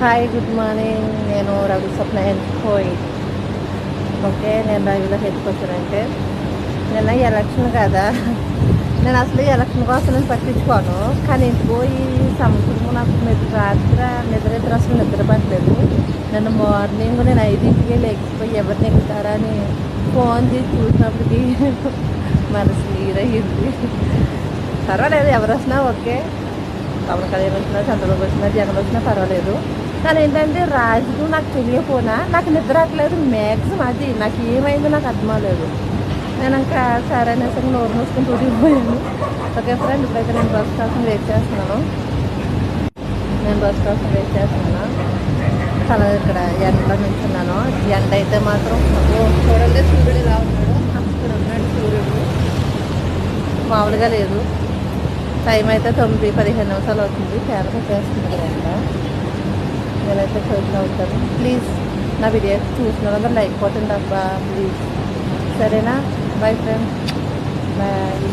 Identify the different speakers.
Speaker 1: Hi good morning నేను రవి స్వప్న పోయి okay నేను రవిలో వచ్చానంటే నిన్న ఎలక్షన్ కదా. నేను అసలు ఎలక్షన్ కోసం నేను పట్టించుకోను. కానీ ఇంటికి పోయి సముద్రం నాకు నిద్ర రాత్రి నిద్ర నిద్ర అసలు నిద్ర పట్టలేదు. నిన్న మార్నింగ్ నేను ఐదింటికి లేకపోయి ఎవరిని ఎక్కుతారా అని ఫోన్ చేసి చూసినప్పటికీ మనసు నీరయ్యింది పర్వాలేదు ఎవరు వచ్చినా ఓకే. పవన్ కళ్యాణ్ వచ్చినా చంద్రబాబు వచ్చినా జగన్ వచ్చినా పర్వాలేదు. కానీ ఏంటంటే రాజు నాకు తెలియకపోయినా నాకు నిద్ర రావట్లేదు మ్యాక్సిమం అది నాకు ఏమైందో నాకు అర్థం అవ్వలేదు నేను ఇంకా సరే అనేసి నోరు మూసుకుని తూటిపోయాను ఓకే ఫ్రెండ్ ఇప్పుడైతే నేను బస్ కోసం వెయిట్ చేస్తున్నాను. నేను బస్ కోసం వెయిట్ చేస్తున్నాను. చాలా ఇక్కడ ఎండలో నిల్చున్నాను ఎండ అయితే మాత్రం చూడండి సూర్యుడు ఇలా ఉన్నాడు. అక్కడ ఉన్నాడు సూర్యుడు. మామూలుగా లేదు. టైం అయితే తొమ్మిది పదిహేను నిమిషాలు అవుతుంది. కేరళ చేస్తుంది ఎండ. నేనైతే చూస్తూ ఉంటాను ప్లీజ్ నా వీడియో చూసిన వాళ్ళందరూ లైక్ కొట్టండి అబ్బా ప్లీజ్ సరేనా? By friend bye